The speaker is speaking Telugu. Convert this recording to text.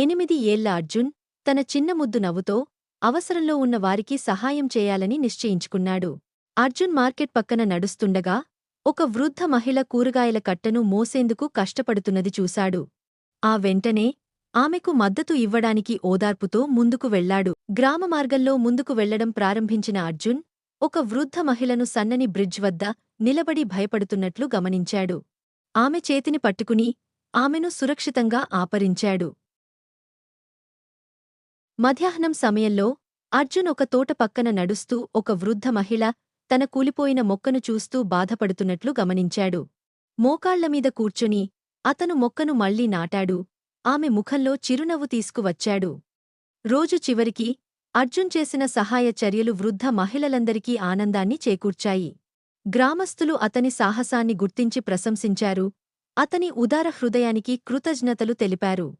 ఎనిమిది ఏళ్ళ అర్జున్ తన చిన్న ముద్దు నవ్వుతో అవసరంలో ఉన్న వారికి సహాయం చేయాలని నిశ్చయించుకున్నాడు. అర్జున్ మార్కెట్ పక్కన నడుస్తుండగా ఒక వృద్ధ మహిళ కూరగాయల కట్టను మోసేందుకు కష్టపడుతున్నది చూశాడు. ఆ వెంటనే ఆమెకు మద్దతు ఇవ్వడానికి ఓదార్పుతో ముందుకు వెళ్ళాడు. గ్రామ మార్గంలో ముందుకు వెళ్ళడం ప్రారంభించిన అర్జున్ ఒక వృద్ధ మహిళను సన్నని బ్రిడ్జ్ వద్ద నిలబడి భయపడుతున్నట్లు గమనించాడు. ఆమె చేతిని పట్టుకుని ఆమెను సురక్షితంగా ఆపరించాడు. మధ్యాహ్నం సమయంలో అర్జున్ ఒక తోట పక్కన నడుస్తూ ఒక వృద్ధ మహిళ తన కూలిపోయిన మొక్కను చూస్తూ బాధపడుతున్నట్లు గమనించాడు. మోకాళ్ళమీద కూర్చుని అతను మొక్కను మళ్ళీ నాటాడు. ఆమె ముఖంలో చిరునవ్వు తీసుకువచ్చాడు. రోజు చివరికి అర్జున్ చేసిన సహాయ చర్యలు వృద్ధ మహిళలందరికీ ఆనందాన్ని చేకూర్చాయి. గ్రామస్థులు అతని సాహసాన్ని గుర్తించి ప్రశంసించారు. అతని ఉదార హృదయానికి కృతజ్ఞతలు తెలిపారు.